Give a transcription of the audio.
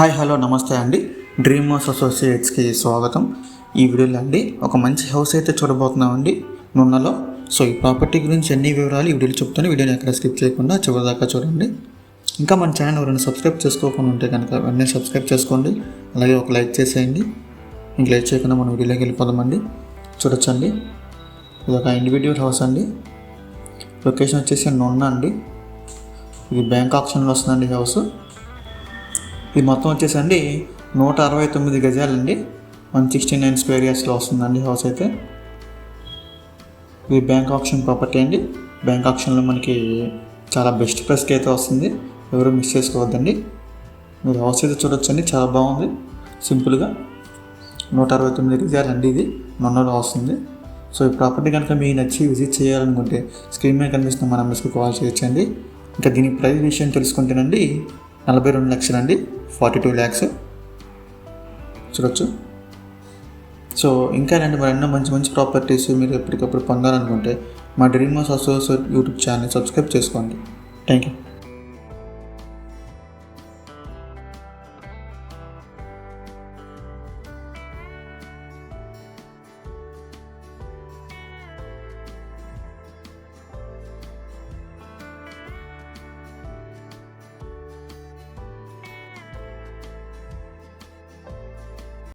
Hi hello నమస్తే అండి. Dream house అసోసియేట్స్కి స్వాగతం. ఈ వీడియోలో అండి ఒక మంచి హౌస్ అయితే చూడబోతున్నామండి. నున్నలో సో ఈ ప్రాపర్టీ గురించి అన్ని వివరాలు ఈ వీడియోలో చెప్తాను. వీడియోని ఎక్కడ స్కిప్ చేయకుండా చివరిదాకా చూడండి. ఇంకా మన ఛానల్ ఎవరైనా సబ్స్క్రైబ్ చేసుకోకుండా ఉంటే కనుక వెంటనే సబ్స్క్రైబ్ చేసుకోండి. అలాగే ఒక లైక్ చేసేయండి. ఇంక లైక్ చేయకుండా మన వీడియోలోకి వెళ్ళిపోదామండి. చూడొచ్చండి. ఇది ఒక ఇండివిజువల్ హౌస్ అండి. లొకేషన్ వచ్చేసి నున్న అండి. ఇది బ్యాంక్ ఆప్షన్లో వస్తుందండి ఈ హౌస్. ఇది మొత్తం వచ్చేసండి నూట అరవై తొమ్మిది గజాలండి. వన్ సిక్స్టీ నైన్ స్క్వేర్ ఇయర్స్లో వస్తుందండి హౌస్ అయితే. ఇది బ్యాంక్ ఆప్షన్ ప్రాపర్టీ అండి. బ్యాంక్ ఆప్షన్లో మనకి చాలా బెస్ట్ ప్రైస్కి అయితే వస్తుంది. ఎవరు మిస్ చేసుకోవద్దండి. మీరు హౌస్ అయితే చూడొచ్చండి చాలా బాగుంది. సింపుల్గా నూట అరవై తొమ్మిది గజాలండి ఇది. మొన్నలో వస్తుంది. సో ఈ ప్రాపర్టీ కనుక మీకు నచ్చి విజిట్ చేయాలనుకుంటే స్క్రీన్ మీద కనిపిస్తున్న మన నెంబర్స్కి కాల్ చేయొచ్చండి. ఇంకా దీని ప్రైస్ విషయం తెలుసుకుంటేనండి నలభై రెండు లక్షలండి ఫార్టీ టూ ల్యాక్స్. చూడొచ్చు. సో ఇంకా ఇలాంటి మరెన్నో మంచి మంచి ప్రాపర్టీస్ మీరు ఎప్పటికప్పుడు పొందాలనుకుంటే మా dream house associate YouTube channel subscribe చేసుకోండి. Thank you.